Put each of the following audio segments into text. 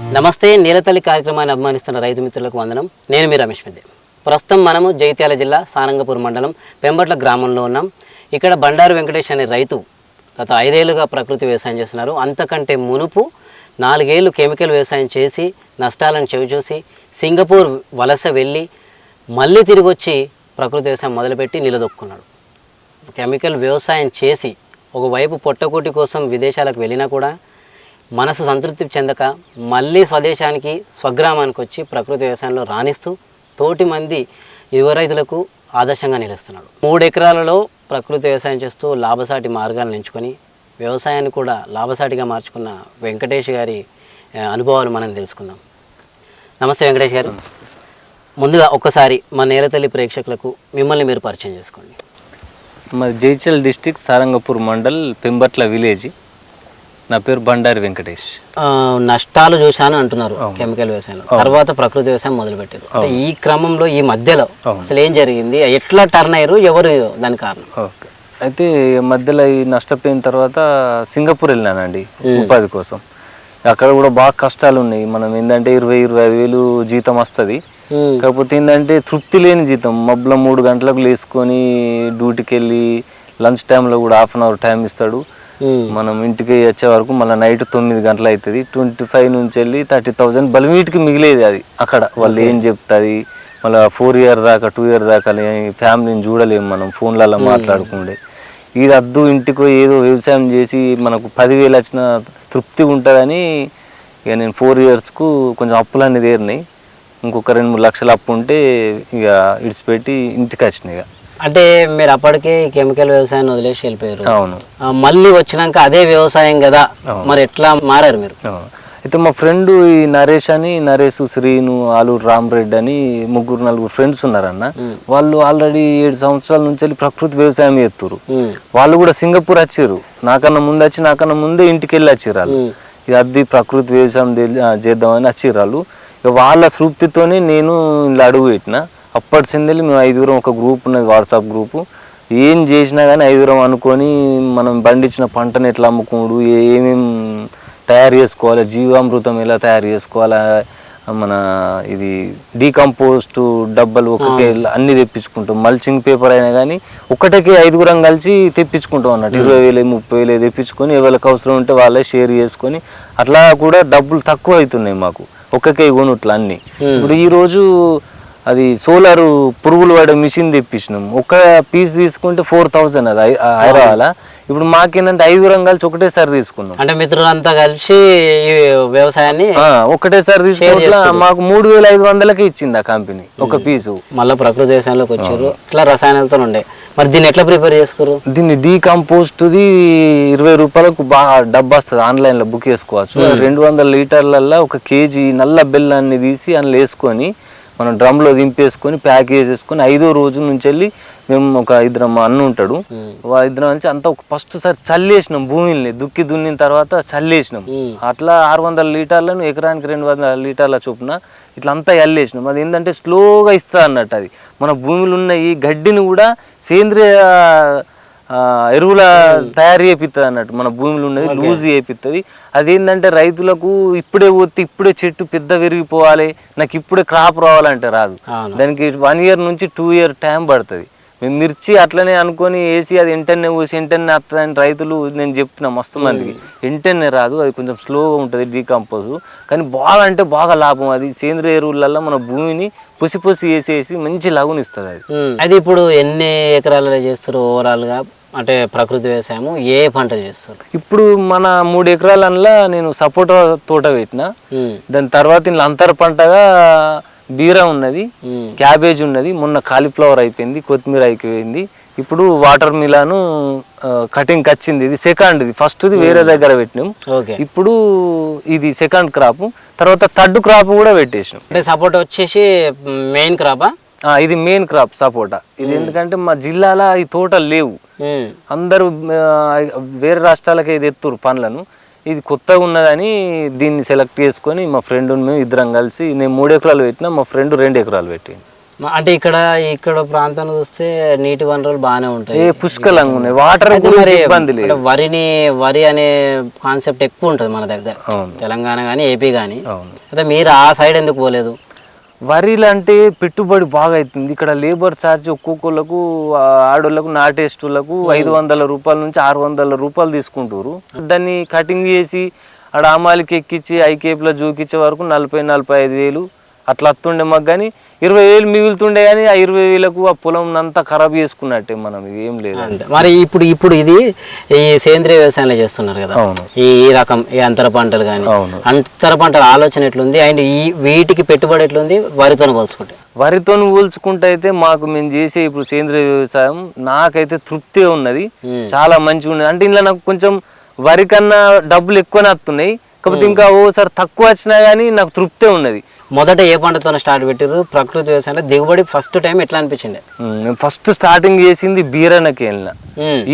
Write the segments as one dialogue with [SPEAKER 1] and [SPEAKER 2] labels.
[SPEAKER 1] నమస్తే నీలతల్లి కార్యక్రమాన్ని అభిమానిస్తున్న రైతు మిత్రులకు వందనం. నేను మీ రమేష్ పెద్ద. ప్రస్తుతం మనము జైత్యాల జిల్లా సారంగపూర్ మండలం పెంబట్ల గ్రామంలో ఉన్నాం. ఇక్కడ బండారు వెంకటేష్ అనే రైతు గత ఐదేళ్ళుగా ప్రకృతి వ్యవసాయం చేస్తున్నారు. అంతకంటే మునుపు నాలుగేళ్ళు కెమికల్ వ్యవసాయం చేసి నష్టాలను చవిచూసి సింగపూర్ వలస వెళ్ళి మళ్ళీ తిరిగి వచ్చి ప్రకృతి వ్యవసాయం మొదలుపెట్టి నిలదొక్కున్నాడు. కెమికల్ వ్యవసాయం చేసి ఒకవైపు పొట్టకూటి కోసం విదేశాలకు వెళ్ళినా కూడా మనసు సంతృప్తి చెందక మళ్ళీ స్వదేశానికి స్వగ్రామానికి వచ్చి ప్రకృతి వ్యవసాయంలో రాణిస్తూ తోటి మంది యువ రైతులకు ఆదర్శంగా నిలుస్తున్నాడు. మూడు ఎకరాలలో ప్రకృతి వ్యవసాయం చేస్తూ లాభసాటి మార్గాలను ఎంచుకొని వ్యవసాయాన్ని కూడా లాభసాటిగా మార్చుకున్న వెంకటేష్ గారి అనుభవాలు మనం తెలుసుకుందాం. నమస్తే వెంకటేష్ గారు. ముందుగా ఒక్కసారి మా నేలతల్లి ప్రేక్షకులకు మిమ్మల్ని మీరు పరిచయం చేసుకోండి.
[SPEAKER 2] మరి జైచల్ డిస్టిక్ సారంగపూర్ మండల్ పెంబట్ల విలేజ్. నా పేరు బండారి వెంకటేష్.
[SPEAKER 1] నష్టాలు చూశాను అంటున్నారు కెమికల్ వ్యవసాయంలో. తర్వాత ప్రకృతి వ్యవసాయం మొదలుపెట్టారు. అంటే ఈ క్రమంలో ఈ మధ్యలో అసలు ఏం జరిగింది? ఎట్లా టర్న్ అయ్యారు? ఎవరు దాని కారణం?
[SPEAKER 2] అయితే మధ్యలో ఈ నష్టపోయిన తర్వాత సింగపూర్ వెళ్ళానండి ఉపాధి కోసం. అక్కడ కూడా బాగా కష్టాలు ఉన్నాయి మనం ఏంటంటే ఇరవై ఇరవై ఐదు వేలు జీతం వస్తుంది. కాకపోతే ఏంటంటే తృప్తి లేని జీతం. మబ్బుల మూడు గంటలకు లేసుకొని డ్యూటీకి వెళ్ళి లంచ్ టైంలో కూడా హాఫ్ అన్ అవర్ టైం ఇస్తాడు. మనం ఇంటికి వచ్చే వరకు మళ్ళీ నైట్ తొమ్మిది గంటలు అవుతుంది ట్వంటీ ఫైవ్ నుంచి వెళ్ళి థర్టీ థౌజండ్ బలిమీటికి మిగిలేది అది. అక్కడ వాళ్ళు ఏం చెప్తుంది? మళ్ళీ ఫోర్ ఇయర్ దాకా టూ ఇయర్ దాకా ఫ్యామిలీని చూడలేము మనం ఫోన్లలో మాట్లాడుకుంటే. ఇది అద్దు ఇంటికి ఏదో వ్యవసాయం చేసి మనకు పదివేలు వచ్చిన తృప్తి ఉంటుందని ఇక నేను ఫోర్ ఇయర్స్కు కొంచెం అప్పులన్నీ తీరినాయి. ఇంకొక రెండు మూడు లక్షలు అప్పు ఉంటే ఇక ఇడిచిపెట్టి ఇంటికి వచ్చినాయి ఇక.
[SPEAKER 1] అంటే మీరు అప్పటికే కెమికల్ వ్యవసాయాన్ని వదిలేసి వెళ్ళిపోయారు.
[SPEAKER 2] అవును.
[SPEAKER 1] మళ్ళీ వచ్చినాక అదే వ్యవసాయం కదా. మరి ఎట్లా మారారు మీరు.
[SPEAKER 2] అయితే మా ఫ్రెండ్ ఈ నరేష్ అని నరేష్ శ్రీను ఆలూరు రామరెడ్డి అని ముగ్గురు నలుగురు ఫ్రెండ్స్ ఉన్నారన్న. వాళ్ళు ఆల్రెడీ ఏడు సంవత్సరాల నుంచి వెళ్ళి ప్రకృతి వ్యవసాయం చేస్తున్నారు
[SPEAKER 1] ఉమ్,
[SPEAKER 2] వాళ్ళు కూడా సింగపూర్ వచ్చారు నాకన్నా ముందు వచ్చి నాకన్నా ముందే ఇంటికి వెళ్ళి వచ్చారు వాళ్ళు. ఇది అద్ది ప్రకృతి వ్యవసాయం చేద్దామని వచ్చారు వాళ్ళు. ఇక వాళ్ళ సృప్తితోనే నేను ఇలా అడుగు పెట్టిన. అప్పటి సిందెల్లి మేము ఐదుగురం ఒక గ్రూప్ ఉన్నది వాట్సాప్ గ్రూపు ఏం చేసినా కానీ ఐదుగురం అనుకొని మనం పండించిన పంటను ఎట్లా అమ్ముకోడు ఏమేం తయారు చేసుకోవాలి జీవామృతం ఎలా తయారు చేసుకోవాలా మన ఇది డీకంపోస్ట్ డబ్బలు ఒకటే అన్ని తెప్పించుకుంటాం. మల్చింగ్ పేపర్ అయినా కానీ ఒకటేకి ఐదుగురం కలిసి తెప్పించుకుంటాం అన్నట్టు. ఇరవై వేలు ముప్పై వేలు తెప్పించుకొని ఎవరికి అవసరం ఉంటే వాళ్ళే షేర్ చేసుకొని అట్లా కూడా డబ్బులు తక్కువ అవుతున్నాయి మాకు. ఒక్కకే కొనుట్లు అన్ని. ఇప్పుడు ఈ రోజు అది సోలార్ పురుగులు పడే మిషన్ తెప్పించినాం. ఒక పీస్ తీసుకుంటే ఫోర్ థౌజండ్ అది హైదరాబాద్ ఇప్పుడు మాకేంటంటే ఐదుగురం కలిసి ఒకటేసారి తీసుకున్నాం.
[SPEAKER 1] అంటే మిత్రులంతా కలిసి వ్యవసాయాన్ని
[SPEAKER 2] ఒకటేసారి తీసుకుంటే మాకు మూడు వేల ఐదు వందలకే ఇచ్చింది ఆ కంపెనీ ఒక పీసు.
[SPEAKER 1] మళ్ళీ ప్రకృతి వ్యవసాయంలోకి వచ్చారు. ఇట్లా రసాయనాలతో ఉండే. మరి దీన్ని ఎట్లా ప్రిపేర్ చేసుకురు?
[SPEAKER 2] దీన్ని డీకంపోస్ట్ది ఇరవై రూపాయలకు బాగా డబ్బా వస్తుంది. ఆన్లైన్లో బుక్ చేసుకోవచ్చు. రెండు వందల లీటర్లల్లో ఒక కేజీ నల్ల బెల్లాన్ని తీసి అందులో వేసుకొని మనం డ్రమ్లో దింపేసుకొని ప్యాక్ చేసేసుకొని ఐదో రోజు నుంచి వెళ్ళి మేము ఒక ఇద్దరం మా అన్న ఉంటాడు. ఇద్దరం నుంచి అంతా ఒక ఫస్ట్ సారి చల్లేసినాం భూమిని దుక్కి దున్నిన తర్వాత చల్లేసినాం. అట్లా ఆరు వందల లీటర్లను ఎకరానికి రెండు వందల లీటర్ల చొప్పున ఇట్లా అంతా చల్లేసినాం. అది ఏంటంటే స్లోగా ఇస్తా అన్నట్టు అది. మన భూమిలో ఉన్న ఈ గడ్డిని కూడా సేంద్రియ ఎరువుల తయారు చేపిస్తుంది అన్నట్టు. మన భూమిలో ఉన్నది లూజ్ చేపిస్తుంది అదేంటంటే రైతులకు ఇప్పుడే పోతే ఇప్పుడే చెట్టు పెద్ద విరిగిపోవాలి నాకు ఇప్పుడే క్రాప్ రావాలంటే రాదు. దానికి వన్ ఇయర్ నుంచి టూ ఇయర్ టైం పడుతుంది. మేము మిర్చి అట్లనే అనుకొని వేసి అది ఎంటనే పోసి ఎంటనే వస్తుందని రైతులు నేను చెప్తున్నా మస్తు మందికి. ఎంటనే రాదు అది కొంచెం స్లోగా ఉంటుంది డీకంపోజ్ కానీ బాగా అంటే బాగా లాభం అది. సేంద్రియ ఎరువులలో మన భూమిని పుసి పుసి వేసేసి మంచి లగునిస్తుంది అది.
[SPEAKER 1] ఉమ్, అది ఇప్పుడు ఎన్ని ఎకరాలలో చేస్తారు ఓవరాల్గా? అంటే ప్రకృతి వ్యవసాయము ఏ పంటలు చేస్తారు?
[SPEAKER 2] ఇప్పుడు మన మూడు ఎకరాలల్లో నేను సపోటా తోట పెట్టిన దాని తర్వాత ఇందులో అంతర పంటగా బీర ఉన్నది క్యాబేజ్ ఉన్నది మొన్న కాలీఫ్లవర్ అయిపోయింది కొత్తిమీర అయిపోయింది. ఇప్పుడు వాటర్ మిలాను కటింగ్ వచ్చింది ఇది సెకండ్ ఇది ఫస్ట్ది వేరే దగ్గర పెట్టినాం.
[SPEAKER 1] ఓకే.
[SPEAKER 2] ఇప్పుడు ఇది సెకండ్ క్రాప్ తర్వాత థర్డ్ క్రాప్ కూడా పెట్టేసినాం.
[SPEAKER 1] అంటే సపోర్ట్ వచ్చేసి మెయిన్ క్రాపా
[SPEAKER 2] ఇది మెయిన్ క్రాప్ సపోటా. ఇది ఎందుకంటే మా జిల్లాలో ఈ తోటలు లేవు. అందరూ వేరే రాష్ట్రాలకి ఇది ఎత్తురు పనులను. ఇది కొత్తగా ఉన్నదని దీన్ని సెలెక్ట్ చేసుకొని మా ఫ్రెండ్ మేము ఇద్దరం కలిసి నేను మూడు ఎకరాలు పెట్టినా మా ఫ్రెండ్ రెండు ఎకరాలు పెట్టింది
[SPEAKER 1] అంటే ఇక్కడ ఇక్కడ ప్రాంతాన్ని చూస్తే నీటి వనరులు బాగానే ఉంటాయి.
[SPEAKER 2] పుష్కలంగా ఉన్నాయి. వాటర్
[SPEAKER 1] మరి
[SPEAKER 2] ఇబ్బంది లేదు.
[SPEAKER 1] వరిని వరి అనే కాన్సెప్ట్ ఎక్కువ ఉంటుంది మన దగ్గర. తెలంగాణ కానీ ఏపీ కానీ అయితే మీరు ఆ సైడ్ ఎందుకు పోలేదు?
[SPEAKER 2] వరిలు అంటే పెట్టుబడి బాగా అవుతుంది ఇక్కడ లేబర్ ఛార్జ్ ఒక్కొక్కళ్ళకు ఆడోళ్ళకు నాటేస్టులకు ఐదు వందల రూపాయల నుంచి ఆరు వందల రూపాయలు తీసుకుంటారు దాన్ని కటింగ్ చేసి ఆడ అమాలికి ఎక్కించి ఐకేపులో జూకిచ్చే వరకు నలభై నలభై ఐదు వేలు అట్లా వస్తుండే మాకు కానీ ఇరవై వేలు మిగులుతుండే కానీ ఆ ఇరవై వేలకు ఆ పొలం అంతా ఖరాబ్ చేసుకున్నట్టే మనం ఏం లేదు.
[SPEAKER 1] మరి ఇప్పుడు ఇప్పుడు ఇది ఈ సేంద్రియ వ్యవసాయంలో చేస్తున్నారు కదా. ఈ రకం ఈ అంతర పంటలు కానీ. అంతర పంటల ఆలోచన ఎట్లుంది? అండ్ ఈ వీటికి పెట్టుబడి ఎట్లుంది? వరితో పోల్చుకుంటే.
[SPEAKER 2] వరితో పోల్చుకుంటే అయితే మాకు మేము చేసే ఇప్పుడు సేంద్రియ వ్యవసాయం నాకైతే తృప్తి ఉన్నది. చాలా మంచిగా ఉన్నది. అంటే ఇందులో నాకు కొంచెం వరి కన్నా డబ్బులు ఎక్కువనే వస్తున్నాయి. కాకపోతే ఇంకా ఓసారి తక్కువ వచ్చినా కానీ నాకు తృప్తే ఉన్నది.
[SPEAKER 1] మొదట ఏ పంటతో స్టార్ట్ పెట్టారు ప్రకృతి వ్యవసాయంలో దిగుబడి ఫస్ట్ టైం ఎట్లా అనిపించింది?
[SPEAKER 2] ఫస్ట్ స్టార్టింగ్ చేసింది బీరనకి వెళ్ళిన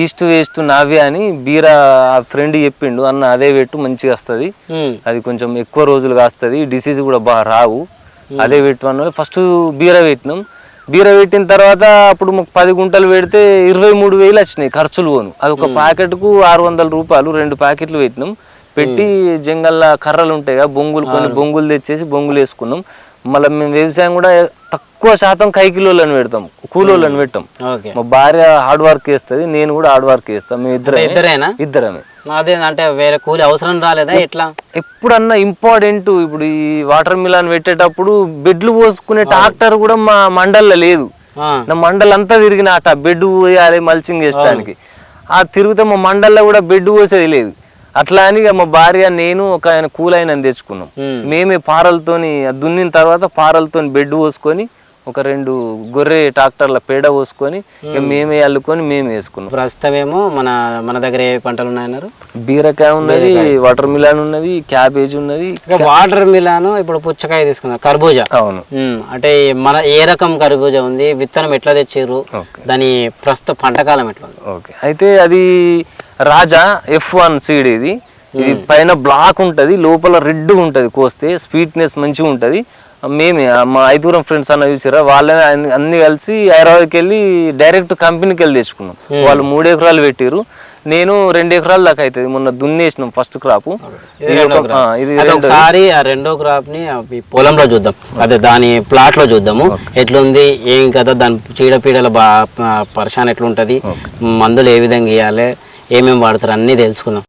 [SPEAKER 2] ఈస్ట్ వేస్ట్ నావ్య అని బీర ఆ ఫ్రెండ్ చెప్పిండు అన్న అదే పెట్టు మంచిగా వస్తుంది. అది కొంచెం ఎక్కువ రోజులు కాస్తుంది డిసీజ్ కూడా బాగా రావు. అదే పెట్టు అన్న ఫస్ట్ బీర పెట్టినాం. బీర పెట్టిన తర్వాత అప్పుడు మాకు పది గుంటలు పెడితే ఇరవై మూడు వేలు వచ్చినాయి ఖర్చులు పోను. అది ఒక ప్యాకెట్కు ఆరు వందల రూపాయలు రెండు ప్యాకెట్లు పెట్టినాం. పెట్టి జంగల్లా కర్రలు ఉంటాయి కదా బొంగులు కొన్ని బొంగులు తెచ్చేసి బొంగులు వేసుకున్నాం. మళ్ళీ మేము వ్యవసాయం కూడా తక్కువ శాతం కైకిలోళ్ళని పెడతాం కూలోళ్ళని పెట్టాం. మా భార్య హార్డ్ వర్క్ చేస్తుంది నేను కూడా హార్డ్ వర్క్ చేస్తాం మేము ఇద్దరం
[SPEAKER 1] ఇద్దరేనా?
[SPEAKER 2] ఇద్దరమే.
[SPEAKER 1] అదే అంటే వేరే కూలి అవసరం రాలేదా ఎట్లా?
[SPEAKER 2] ఎప్పుడన్నా ఇంపార్టెంట్ ఇప్పుడు ఈ వాటర్ మిలాన్ పెట్టేటప్పుడు బెడ్లు పోసుకునే ట్రాక్టర్ కూడా మా మండల్లో లేదు. నా మండల్ అంతా తిరిగిన అట బెడ్ పోయాలి మల్చింగ్ వేసడానికి ఆ తిరిగితే మా మండల్లో కూడా బెడ్ పోసేది లేదు. అట్లా అని మా భార్య నేను ఒక ఆయన కూలైన తెచ్చుకున్నాం. మేమే పారలతోని దున్నిన తర్వాత పారలతోని బెడ్ పోసుకొని ఒక రెండు గొర్రె ట్రాక్టర్ల పేడ పోసుకొని మేమే అల్లుకొని మేమే వేసుకున్నాం.
[SPEAKER 1] ప్రస్తుతమేమో మన మన దగ్గర ఏ పంటలు ఉన్నాయన్నారు?
[SPEAKER 2] బీరకాయ ఉన్నది వాటర్ మిలాన్ ఉన్నది క్యాబేజ్ ఉన్నది.
[SPEAKER 1] వాటర్ మిలాను ఇప్పుడు పుచ్చకాయ తీసుకుందాం కర్బూజా.
[SPEAKER 2] అవును.
[SPEAKER 1] అంటే మన ఏ రకం కర్బూజా ఉంది విత్తనం ఎట్లా తెచ్చారు దాని ప్రస్తుత పంటకాలం ఎట్లా ఉంది?
[SPEAKER 2] ఓకే. అయితే అది రాజా ఎఫ్ వన్ సీడ్ ఇది. ఇది పైన బ్లాక్ ఉంటది లోపల రెడ్ ఉంటది కోస్తే స్వీట్నెస్ మంచిగా ఉంటది. మేమే మా ఐదుగురం ఫ్రెండ్స్ అన్న చూసారా వాళ్ళని అన్ని- కలిసి హైదరాబాద్కి వెళ్ళి డైరెక్ట్ కంపెనీకి వెళ్ళి తెచ్చుకున్నాం. వాళ్ళు మూడు ఎకరాలు పెట్టారు నేను రెండు ఎకరాల దాకా అవుతుంది మొన్న దున్నేసినాం ఫస్ట్ క్రాప్
[SPEAKER 1] ఇది ఒకసారి ఆ రెండో క్రాప్ని పొలంలో చూద్దాం. అదే దాని ప్లాట్లో చూద్దాము. ఎట్లుంది ఏం కదా దాని చీడపీడల బా పరిశాన్ ఎట్లుంటది మందులు ఏ విధంగా వేయాలి ఏమేమి వాడతారు అన్నీ తెలుసుకుందాం.